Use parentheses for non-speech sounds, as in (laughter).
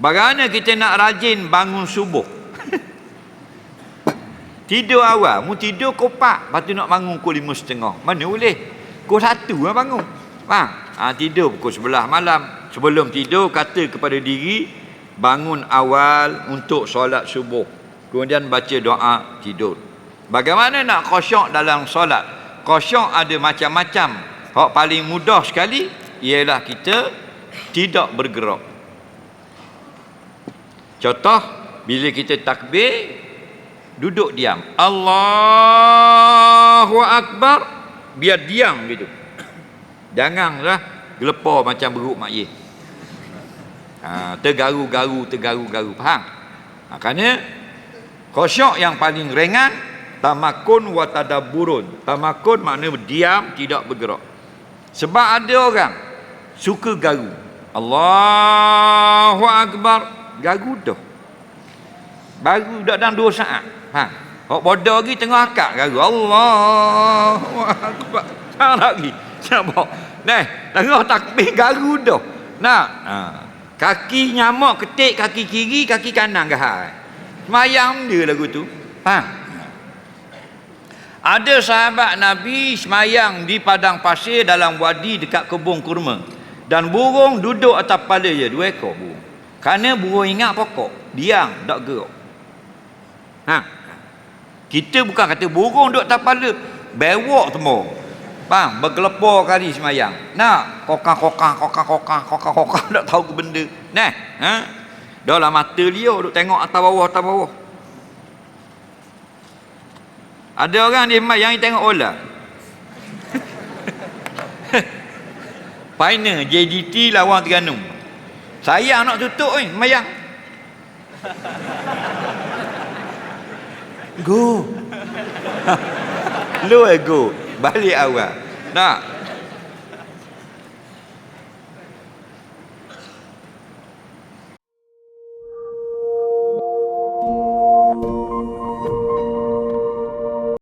Bagaimana kita nak rajin bangun subuh? (laughs) tidur awal, mu tidur pukul 4, lepas tu nak bangun pukul 5 setengah. Mana boleh? Pukul 1 lah bangun. Faham? Ha, tidur pukul 11 malam. Sebelum tidur, kata kepada diri, bangun awal untuk solat subuh. Kemudian baca doa, tidur. Bagaimana nak khusyuk dalam solat? Khusyuk ada macam-macam. Hak paling mudah sekali, ialah kita tidak bergerak. Contoh, bila kita takbir, duduk diam. Allahu Akbar, biar diam gitu. Janganlah gelepar macam beruk mak ye. Ha, tergaru-garu, tergaru-garu. Faham? Ha, kerana khusyuk yang paling ringan, tamakun wa tadabburun. Tamakun makna diam, tidak bergerak. Sebab ada orang suka garu. Allahu Akbar, garu dah. Baru dah dalam dua saat. Ha. Hak bodoh lagi tengah akak garu. Allahu Akbar. Tak lagi. Nampak? Nah, tengah takbir garu dah. Nah, ha. Kaki nyamuk ketik kaki kiri, kaki kanan gahai. Semayang dia lagu tu. Ha. Ada sahabat Nabi semayang di padang pasir dalam wadi dekat kebun kurma. Dan burung duduk atas kepala dia, dua ekor burung. Kerana burung ingat pokok, diam, tak gerak. Ha. Kita bukan kata burung duduk atas kepala, bewok semua. Faham? Bergelepar kali semayang. Nak kokang kokang kokang kokang kokang kokang tak tahu ke benda. Nah, ha? Dah lah mata dia duk tengok atas bawah atas bawah. Ada orang dia yang tengok olah. (laughs) Final JDT lawan Terengganu. Saya nak tutup ni, mayang. Go. Lu eh go. Balik awal. Nak